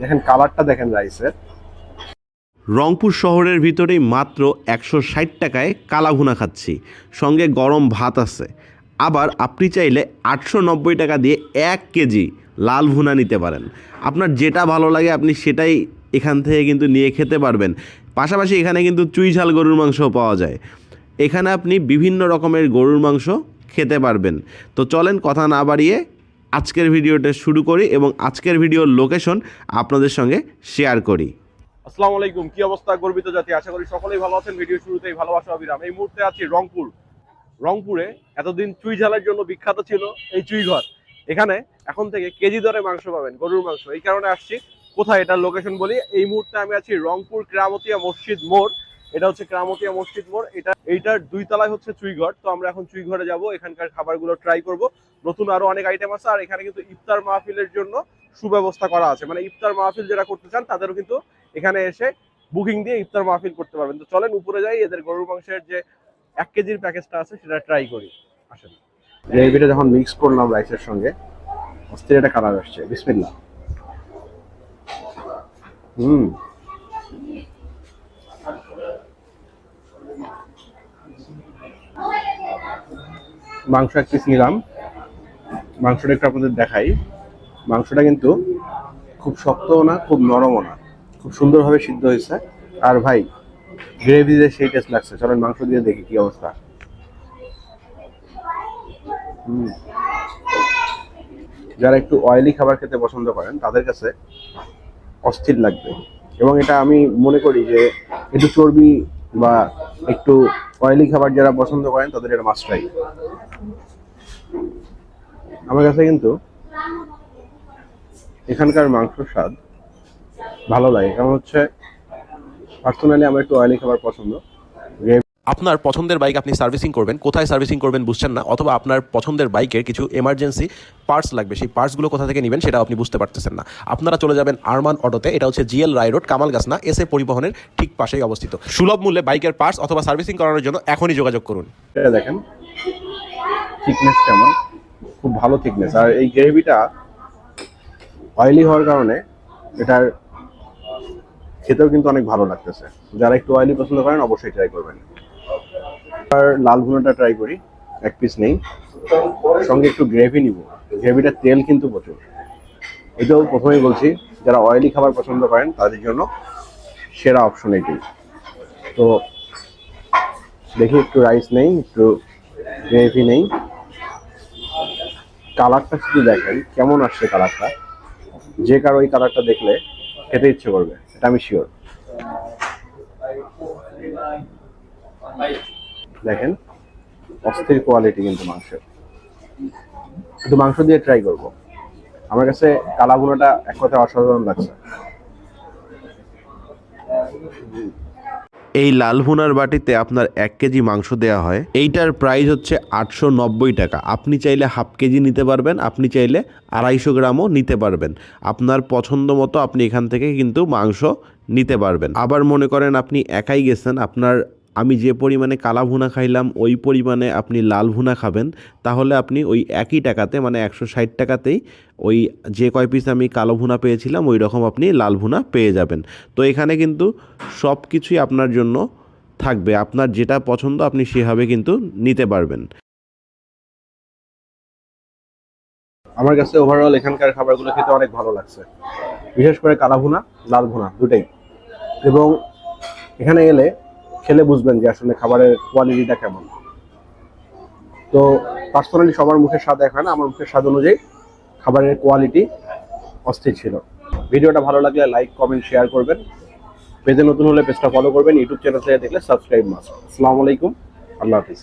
দেখেন কালারটা দেখেন রাইসের। রংপুর শহরের ভিতরেই মাত্র একশো ষাট টাকায় কালাভুনা খাচ্ছি। সঙ্গে গরম ভাত আছে। আবার আপনি চাইলে আটশো নব্বই টাকা দিয়ে এক কেজি লাল ভুনা নিতে পারেন। আপনার যেটা ভালো লাগে আপনি সেটাই এখান থেকে কিন্তু নিয়ে খেতে পারবেন। পাশাপাশি এখানে কিন্তু চুই ঝাল গরুর মাংসও পাওয়া যায়। এখানে আপনি বিভিন্ন রকমের গরুর মাংস খেতে পারবেন। তো চলেন কথা না বাড়িয়ে আজকের ভিডিওটা শুরু করি এবং আজকের ভিডিওর লোকেশন আপনাদের সঙ্গে শেয়ার করি। আসসালামু আলাইকুম, কি অবস্থা গর্বিত জাতি? আশা করি সকলেই ভালো আছেন। ভিডিও শুরুতেই ভালোবাসা, অবিরাম। এই মুহূর্তে আছি রংপুর। রংপুরে এতদিন চুই ঝালের জন্য বিখ্যাত ছিল এই চুই ঘর। এখানে এখন থেকে কেজি দরে মাংস পাবেন, গরুর মাংস। এই কারণে আসছি। কোথায় এটার লোকেশন বলি? এই মুহূর্তে আমি আছি রংপুর ক্রামতিয়া মসজিদ মোড়। এটা হচ্ছে ক্রামতিয়া মসজিদ মোড়। এটা এইটার দুই তলায় হচ্ছে চুইঘর তো আমরা এখন চুইঘরে যাব। এখানকার খাবারগুলো ট্রাই করব। নতুন আরও অনেক আইটেম আছে। আর এখানে কিন্তু ইফতার মাহফিলের জন্য সুব্যবস্থা করা আছে। মানে ইফতার মাহফিল যারা করতে চান, তাদেরও কিন্তু এখানে এসে বুকিং দিয়ে ইফতার মাহফিল করতে পারবেন। তো চলেন, উপরে যাই। এদের গরুর মাংসের যে এক কেজির প্যাকেজটা আছে, সেটা ট্রাই করি। আসেন। গ্রেভিটা যখন মিক্স করলাম রাইসের সঙ্গে, অস্থির একটা কালার আসছে। বিসমিল্লা হুম। মাংস এক পিস নিলাম। মাংসটা একটু আপনাদের দেখাই। মাংসটা কিন্তু খুব শক্তও না, খুব নরমও না। খুব সুন্দরভাবে সিদ্ধ হয়েছে। আর ভাই গ্রেভি দিয়ে সেই টেস্ট লাগছে। চলেন মাংস দিয়ে দেখি কি অবস্থা। যারা একটু অয়েলি খাবার খেতে পছন্দ করেন, তাদের কাছে অস্থির লাগবে। এবং এটা আমি মনে করি যে একটু চর্বি বা একটু অয়েলি খাবার যারা পছন্দ করেন, তাদের এটা মাস্ট ট্রাই আমার কাছে কিন্তু এখানকার মাংসর স্বাদ ভালো লাগে। কারণ হচ্ছে পার্সোনালি আমার একটু অয়েলি খাবার পছন্দ। আপনার পছন্দের বাইক আপনি সার্ভিসিং করবেন, কোথায় সার্ভিসিং করবেন বুঝছেন না, অথবা আপনার পছন্দের বাইকের কিছু এমার্জেন্সি পার্টস লাগবে, সেই পার্টসগুলো কোথা থেকে নেবেন সেটা আপনি বুঝতে পারতেছেন না। আপনারা চলে যাবেন আরমান অটোতে এটা হচ্ছে জিএল রায় রোড কামাল গাছনা এস এ পরিবহনের ঠিক পাশেই অবস্থিত। সুলভ মূল্যে বাইকের পার্টস অথবা সার্ভিসিং করানোর জন্য এখনই যোগাযোগ করুন। দেখেন থিকনেস কেমন? খুব ভালো থিকনেস আর এই গ্রেভিটা অয়েলি হওয়ার কারণে এটার খেতেও কিন্তু অনেক ভালো লাগতেছে। যারা একটু অয়েলি পছন্দ করেন, অবশ্যই ট্রাই করবেন। আর লাল ভুনাটা ট্রাই করি, এক পিস নেই। সঙ্গে একটু গ্রেভি নিব। গ্রেভিটার তেল কিন্তু প্রচুর। এটাও প্রথমেই বলছি, যারা অয়েলি খাবার পছন্দ করেন, তাদের জন্য সেরা অপশন এটি। তো দেখি, একটু রাইস নেই, একটু গ্রেভি নেই। কালারটা শুধু দেখেন, কেমন আসছে কালারটা যে কারও ওই কালারটা দেখলে খেতে ইচ্ছে করবে, এটা আমি শিওর দেখেন, অস্থির কোয়ালিটি কিন্তু মাংসের শুধু মাংস দিয়ে ট্রাই করব। আমার কাছে কালাগুলোটা এক কথায় অসাধারণ লাগছে। এই লাল ভুনার বাটিতে আপনার এক কেজি মাংস দেওয়া হয়। এইটার প্রাইস হচ্ছে আটশো নব্বই টাকা। আপনি চাইলে হাফ কেজি নিতে পারবেন, আপনি চাইলে আড়াইশো গ্রামও নিতে পারবেন। আপনার পছন্দ মতো আপনি এখান থেকে কিন্তু মাংস নিতে পারবেন। আবার মনে করেন আপনি একাই গেছেন, আপনার আমি যে পরিমাণে কালা ভুনা খাইলাম, ওই পরিমাণে আপনি লাল ভুনা খাবেন। তাহলে আপনি ওই একই টাকাতে মানে একশো ষাট টাকাতেই ওই যে কয় পিস আমি কালো ভুনা পেয়েছিলাম, ওই রকম আপনি লাল ভুনা পেয়ে যাবেন। তো এখানে কিন্তু সব কিছুই আপনার জন্য থাকবে। আপনার যেটা পছন্দ আপনি সেভাবে কিন্তু নিতে পারবেন। আমার কাছে ওভারঅল এখানকার খাবারগুলো খেতে অনেক ভালো লাগছে। বিশেষ করে কালা ভুনা, লাল ভুনা, দুটাই। এবং এখানে এলে খেলে বুঝবেন যে আসলে খাবারের কোয়ালিটিটা কেমন। তো পার্সোনালি সবার মুখের স্বাদ এক হয় না, আমার মুখের স্বাদ অনুযায়ী খাবারের কোয়ালিটি অস্থির ছিল। ভিডিওটা ভালো লাগলে লাইক কমেন্ট শেয়ার করবেন। পেজে নতুন হলে পেজটা ফলো করবেন। ইউটিউব চ্যানেল থেকে দেখলে সাবস্ক্রাইব মাস আসসালামু আলাইকুম। আল্লাহ হাফিজ।